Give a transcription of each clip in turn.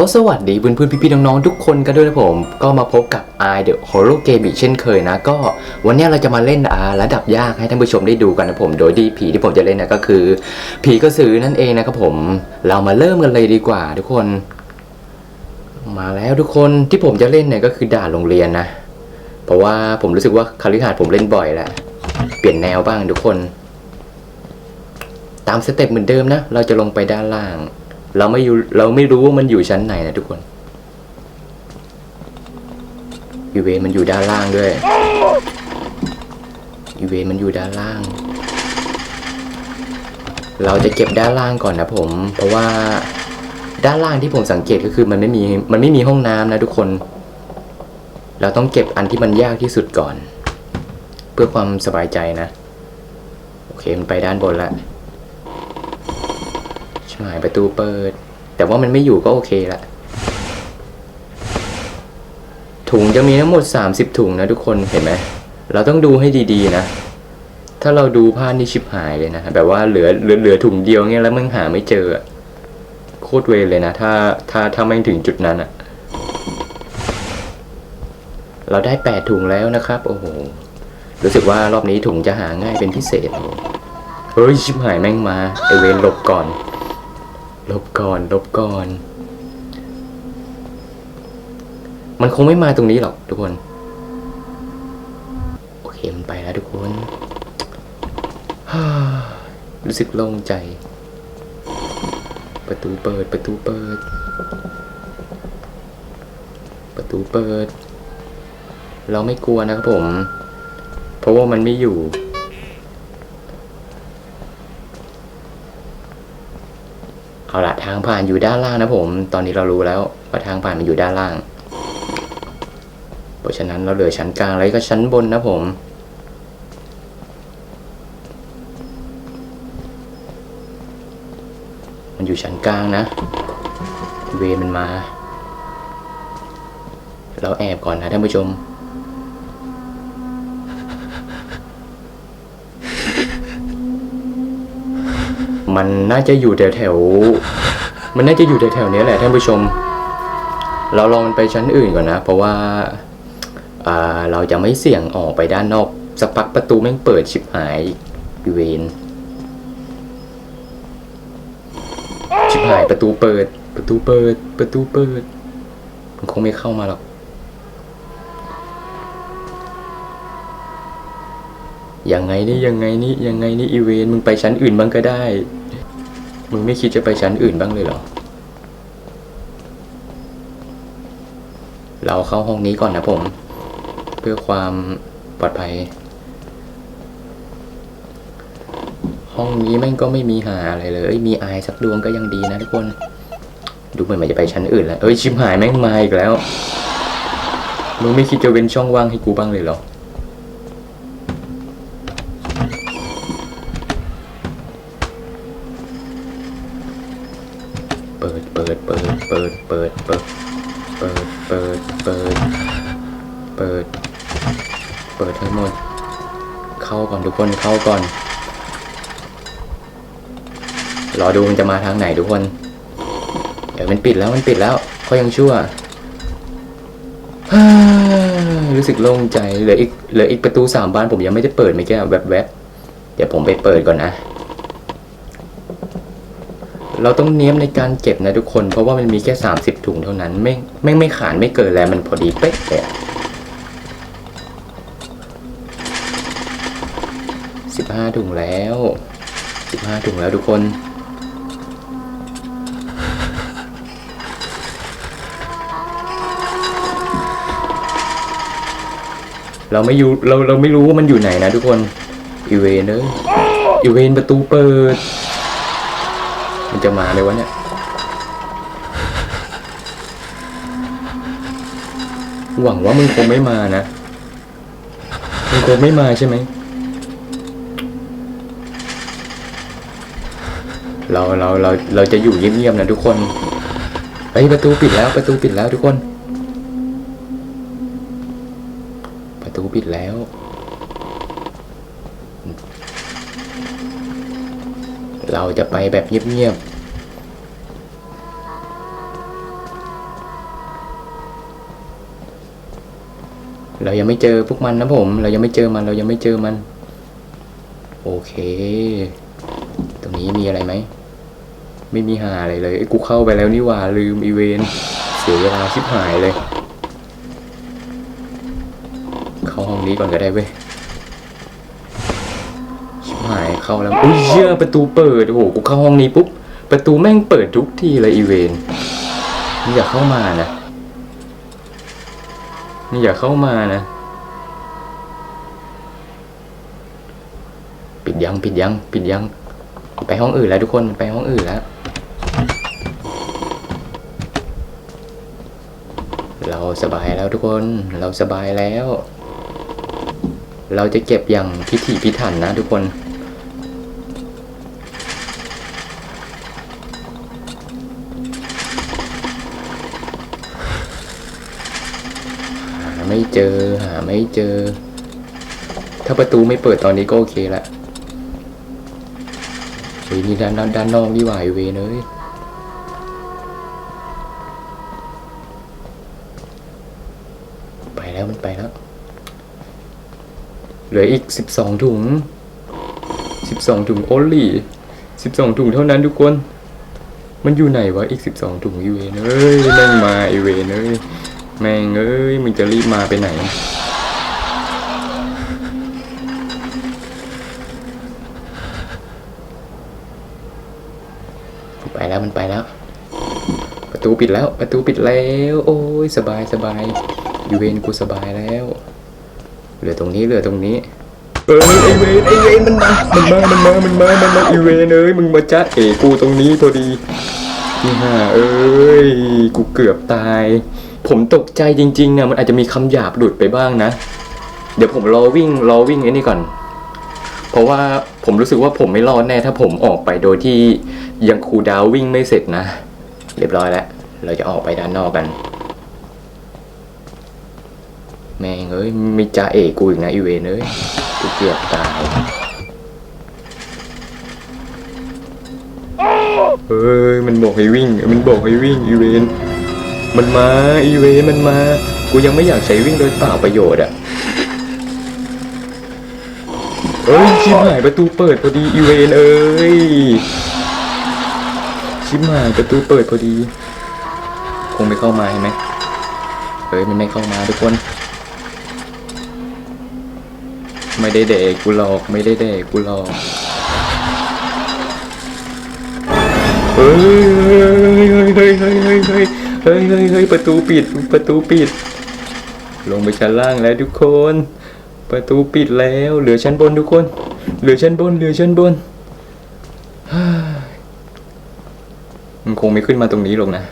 ก็สวัสดีเพื่อนๆพี่ๆน้องๆทุกคนกันด้วยนะผม ก็มาพบกับ I The Horror Game อีกเช่นเคยนะ ก็วันนี้เราจะมาเล่นอาระดับยากให้ท่านผู้ชมได้ดูกันนะผม โดยที่ผีที่ผมจะเล่นนะก็คือ ผีกระสือนั่นเองนะครับผม เรามาเริ่มกันเลยดีกว่า ทุกคน มาแล้วทุกคนที่ผมจะเล่นเนี่ยก็คือด่านโรงเรียนนะ เพราะว่าผมรู้สึกว่าคาลิหาดผมเล่นบ่อยแหล้วเปลี่ยนแนวบ้างทุกคน ตามสเต็ปเหมือนเดิมนะ เราจะลงไปด้านล่าง เราไม่อยู่เราไม่รู้ว่ามันอยู่ชั้นไหนนะทุกคนอีเวนมันอยู่ด้านล่างด้วยอีเวนมันอยู่ด้านล่าง เราจะเก็บด้านล่างก่อนนะผม เพราะว่าด้านล่างที่ผมสังเกตก็คือมันไม่มีมันไม่มีห้องน้ำนะทุกคน เราต้องเก็บอันที่มันยากที่สุดก่อน เพื่อความสบายใจนะ โอเคมันไปด้านบนแล้ว ชิบหายประตูเปิด แต่ว่ามันไม่อยู่ก็โอเคละ ถุงจะมีทั้งหมด 30 ถุงนะทุกคนเห็นไหม เราต้องดูให้ดีๆนะ ถ้าเราดูพลาดนี่ชิบหายเลยนะ แบบว่าเหลือเหลือเหลือถุงเดียวเงี้ยแล้วมึงหาไม่เจอ โคตรเวรเลยนะ ถ้าถ้าถ้าไม่ถึงจุดนั้นอะเราได้ 8 ถุงแล้วนะครับ โอ้โห รู้สึกว่ารอบนี้ถุงจะหาง่ายเป็นพิเศษ เฮ้ย ชิบหายแม่งมา ไอเวนหลบก่อน ลบก่อนลบก่อน มันคงไม่มาตรงนี้หรอกทุกคน โอเคมันไปแล้วทุกคน รู้สึกโล่งใจ ประตูเปิดประตูเปิด ประตูเปิด เราไม่กลัวนะครับผม เพราะว่ามันไม่อยู่ เอาละทางผ่านอยู่ด้านล่างนะผม ตอนนี้เรารู้แล้วว่าทางผ่านมันอยู่ด้านล่าง เพราะฉะนั้นเราเหลือชั้นกลางแล้วก็ชั้นบนนะผม มันอยู่ชั้นกลางนะ เวมันมา เราแอบก่อนนะท่านผู้ชม มันน่าจะอยู่แถวแถวมันน่าจะอยู่แถวแถวนี้แหละท่านผู้ชม เราลองมันไปชั้นอื่นก่อนนะ เพราะว่าเราจะไม่เสี่ยงออกไปด้านนอกสักพักประตูแม่งเปิดชิบหายอีเวนชิบหายประตูเปิด ประตูเปิด ประตูเปิด มันคงไม่เข้ามาหรอก ยังไงนี่ยังไงนี่ยังไงนี่อีเวนมึงไปชั้นอื่นบ้างก็ได้ มึงไม่คิดจะไปชั้นอื่นบ้างเลยเหรอ เราเข้าห้องนี้ก่อนนะผม เพื่อความปลอดภัย ห้องนี้แม่งก็ไม่มีหาอะไรเลย มีอายสักดวงก็ยังดีนะทุกคน ดูเหมือนมันจะไปชั้นอื่นแล้ว เอ้ยชิมหายแม่งมาอีกแล้ว มึงไม่คิดจะเว้นช่องว่างให้กูบ้างเลยเหรอ เปิด เปิด เปิด เปิด เปิด เปิด เปิด เปิด เปิด เปิด เปิดทั้งหมด เข้าก่อนทุกคน เข้าก่อน รอดูมันจะมาทางไหนทุกคน เดี๋ยวมันปิดแล้ว มันปิดแล้วเขายังชั่วฮ่ารู้สึกโล่งใจ เหลืออีก เหลืออีกประตูสามบานผมยังไม่ได้เปิดเมื่อกี้แวบๆบเดี๋ยวผมไปเปิดก่อนนะ เราต้องเนี้ยมในการเก็บนะทุกคน เพราะว่ามันมีแค่ 30 ถุงเท่านั้น ไม่ไม่ไม่ขาดไม่เกินแล้วมันพอดีเป๊ะเลยสิบห้าถุงแล้วสิบห้าถุงแล้วทุกคนเราไม่อยู่เราเราไม่รู้ว่ามันอยู่ไหนนะทุกคนอีเวนเนยอีเวนประตูเปิด มันจะมาเลยวะเนี่ยหวังว่ามึงคงไม่มานะ มึงคงไม่มาใช่ไหม เราเราเราเราจะอยู่เงียบๆนะทุกคนไอ้ยประตูปิดแล้วประตูปิดแล้วทุกคน ประตูปิดแล้ว เราจะไปแบบเงียบๆ เรายังไม่เจอพวกมันนะผม เรายังไม่เจอมัน เรายังไม่เจอมัน โอเค ตรงนี้มีอะไรไหม ไม่มีหาอะไรเลยกูเข้าไปแล้วนี่ว่าลืมอีเวนเสียเวลาชิบหายเลย เข้าห้องนี้ก่อนก็ได้เว้ย เข้าแล้วอุ้ยเชี่ยประตูเปิดโอ้โหกูเข้าห้องนี้ปุ๊บประตูแม่งเปิดทุกทีเลยอีเวนนี่อย่าเข้ามานะนี่อย่าเข้ามานะ ปิดยังปิดยังปิดยังไปห้องอื่นแล้วทุกคนไปห้องอื่นแล้ว เราสบายแล้วทุกคนเราสบายแล้ว เราจะเก็บอย่างพิถีพิถันนะทุกคน ไม่เจอ หาไม่เจอ ถ้าประตูไม่เปิดตอนนี้ก็โอเคละเฮ้ยนี่ด้านด้านด้านนอกนี่หวาไอเวเอ้ยไปแล้วมันไปแล้ว เหลืออีกสิบสองถุงสิบสองถุงโอลี่สิบสองถุงเท่านั้นทุกคน มันอยู่ไหนวะอีกสิบสองถุงอีเวนเอ้ยแม่งมาไอเวนเอ้ย แม่งเอ้ยมึงจะรีบมาไปไหน ไปแล้วมันไปแล้ว ประตูปิดแล้ว ประตูปิดแล้ว โอ้ยสบายสบายอยู่เวนกูสบายแล้ว เหลือตรงนี้เหลือตรงนี้เอ้ยไอเวนไอเวนมันมา มันมา มันมา มันมา มันมาไอเวนเอ้ยมึงมาจ้าเอกูตรงนี้พอดีนี่ฮ่าเอ้ยกูเกือบตาย ผมตกใจจริงๆนะมันอาจจะมีคำหยาบหลุดไปบ้างนะ เดี๋ยวผมรอวิ่งรอวิ่งไอ้นี่ก่อน เพราะว่าผมรู้สึกว่าผมไม่รอดแน่ถ้าผมออกไปโดยที่ยังคูดาววิ่งไม่เสร็จนะ เรียบร้อยแล้ว เราจะออกไปด้านนอกกัน แม่งเอ้ยมีจ่าเอกกูอีกนะอีเวนเอ้ยกูเกือบตายเฮ้ยมันบอกให้วิ่ง มันบอกให้วิ่งอีเวน มันมาอีเวมันมา กูยังไม่อยากใช้วิ่งโดยเปล่าประโยชน์อะเอ้ยชิบหายประตูเปิดพอดีอีเวนเอ้ยชิบหายประตูเปิดพอดี คงไม่เข้ามาใช่ไหมเฮ้ยมันไม่เข้ามาทุกคน ไม่ได้เด็กกูหลอกไม่ได้เด็กกูหลอกเฮ้ยเฮ้ยเฮ้ยเฮ้ยเฮ้ย เฮ้ยเฮ้ยเฮ้ยประตูปิด ประตูปิด ลงไปชั้นล่างแล้วทุกคน ประตูปิดแล้ว เหลือชั้นบนทุกคน เหลือชั้นบน เหลือชั้นบนมันคงไม่ขึ้นมาตรงนี้หรอกนะ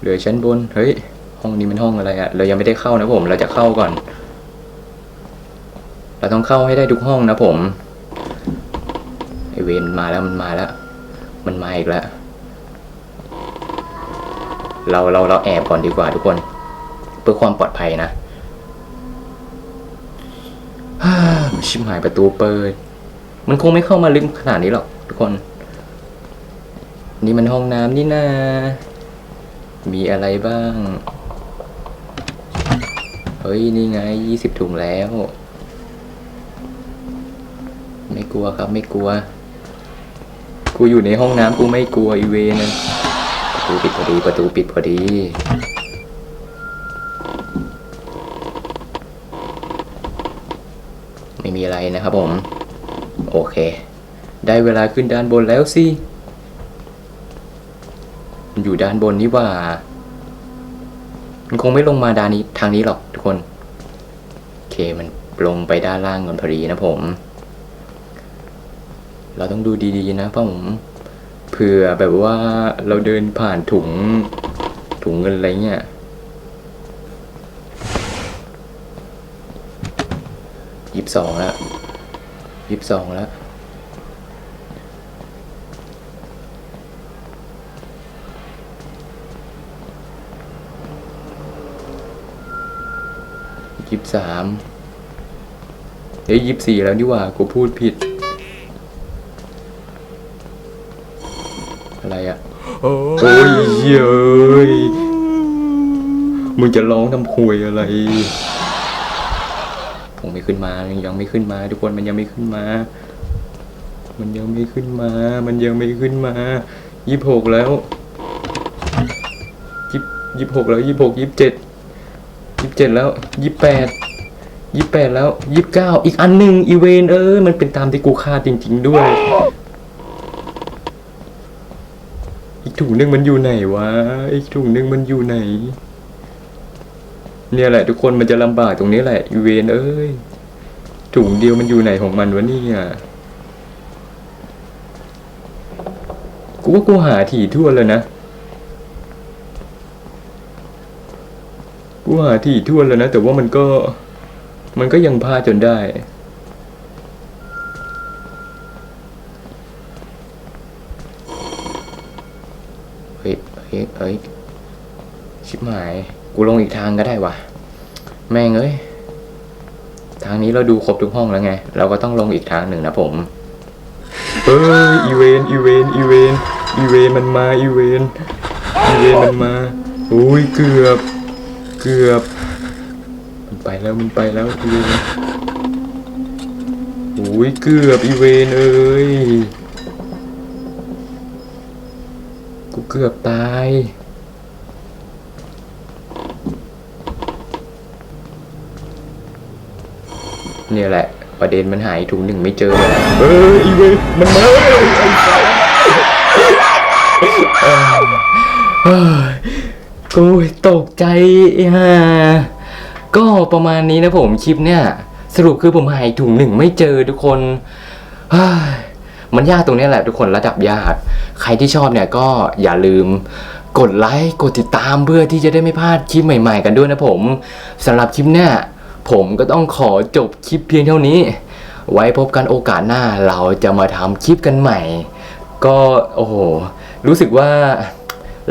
เหลือชั้นบน เฮ้ย ห้องนี้มันห้องอะไรอะเรายังไม่ได้เข้านะผม เราจะเข้าก่อน เราต้องเข้าให้ได้ทุกห้องนะผม ไอเวนมาแล้วมันมาแล้ว มันมาอีกแล้ว เราเราเราแอบก่อนดีกว่าทุกคน เพื่อความปลอดภัยนะฮ่าชิบหายประตูเปิด มันคงไม่เข้ามาลึกขนาดนี้หรอกทุกคน นี่มันห้องน้ำนี่นา มีอะไรบ้าง เฮ้ย นี่ไงยี่สิบถุงแล้ว ไม่กลัวครับไม่กลัว กูอยู่ในห้องน้ำกูไม่กลัวอีเวนะ ตูปิดพอดี ประตูปิดพอดีไม่มีอะไรนะครับผม โอเค ได้เวลาขึ้นด้านบนแล้วสิมันอยู่ด้านบนนี่ว่า มันคงไม่ลงมาด้านนี้ทางนี้หรอกทุกคน โอเคมันลงไปด้านล่างก่อนพอดีนะผม เราต้องดูดีๆนะเพราะผม ผื่อแบบว่าเราเดินผ่านถุงถุงเงินอะไรเงี้ยยี่สิบสองแล้วยี่สิบสองแล้วยี่สิบสามเฮ้ยยี่สิบสี่แล้วนี่หว่ากูพูดผิด โอ้ยเย้ยมึงจะร้องทำคุยอะไร ผมไม่ขึ้นมายังไม่ขึ้นมา ทุกคนมันยังไม่ขึ้นมา มันยังไม่ขึ้นมา มันยังไม่ขึ้นมายี่หกแล้วยี่ยี่หกแล้วยี่หกยี่เจ็ดยี่เจ็ดแล้วยี่แปดยี่แปดแล้วยี่เก้าอีกอันหนึ่งอีเวนเออมันเป็นตามที่กูคาดจริง ๆ ด้วย อีก ถุงนึงมันอยู่ไหนวะอีกถุงนึงมันอยู่ไหน เนี่ยแหละ ทุกคนมันจะลำบากตรงนี้แหละอีเวนเอ้ยถุงเดียวมันอยู่ไหนของมันวะเนี่ยกูว่ากูหาถี่ทั่วแล้วนะกูหาถี่ทั่วแล้วนะ แต่ว่ามันก็ มันก็ยังพลาดจนได้ เฮ้ยเฮ้ย ชิบหาย กูลงอีกทางก็ได้วะแม่งเอ้ย ทางนี้เราดูครบทุกห้องแล้วไง เราก็ต้องลงอีกทางหนึ่งนะผมเอ้ยอีเวนอีเวนอีเวนอีเวนมันมาอีเวนอีเวนมันมาโอ้ยเกือบเกือบ มันไปแล้วมันไปแล้วอีเวนโอ้ยเกือบอีเวนเอ้ย กูเกือบตาย เนี่ยแหละ ประเด็นมันหายถุงหนึ่งไม่เจอเลยเอออีเวนมันมาไอ้สัสเอ้ยกูตกใจฮะก็ประมาณนี้นะผมคลิปเนี่ย สรุปคือผมหายถุงหนึ่งไม่เจอทุกคนเฮ้ย มันยากตรงนี้แหละทุกคนระดับยากใครที่ชอบเนี่ยก็อย่าลืมกดไลค์กดติดตามเพื่อที่จะได้ไม่พลาดคลิปใหม่ ๆ กันด้วยนะผมสำหรับคลิปเนี่ยผมก็ต้องขอจบคลิปเพียงเท่านี้ ไว้พบกันโอกาสหน้าเราจะมาทำคลิปกันใหม่ ก็โอ้โหรู้สึกว่า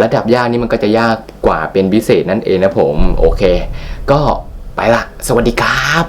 ระดับยากนี่มันก็จะยากกว่าเป็นพิเศษนั่นเองนะผม โอเค ก็ไปละ สวัสดีครับ